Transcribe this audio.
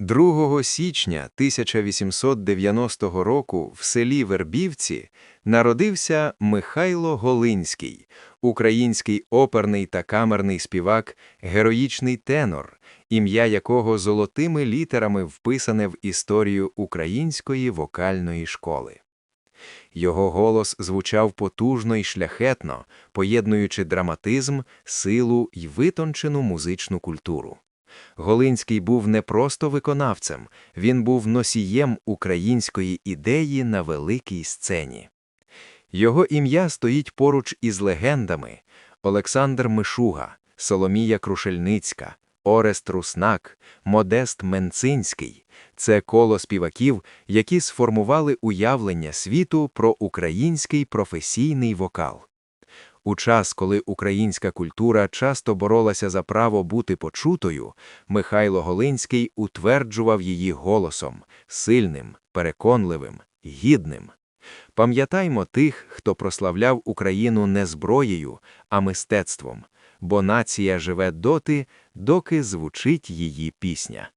2 січня 1890 року в селі Вербівці народився Михайло Голинський, український оперний та камерний співак, героїчний тенор, ім'я якого золотими літерами вписане в історію української вокальної школи. Його голос звучав потужно і шляхетно, поєднуючи драматизм, силу й витончену музичну культуру. Голинський був не просто виконавцем, він був носієм української ідеї на великій сцені. Його ім'я стоїть поруч із легендами Олександр Мишуга, Соломія Крушельницька, Орест Руснак, Модест Менцинський це коло співаків, які сформували уявлення світу про український професійний вокал. У час, коли українська культура часто боролася за право бути почутою, Михайло Голинський утверджував її голосом сильним, переконливим, гідним. Пам'ятаймо тих, хто прославляв Україну не зброєю, а мистецтвом, бо нація живе доти, доки звучить її пісня.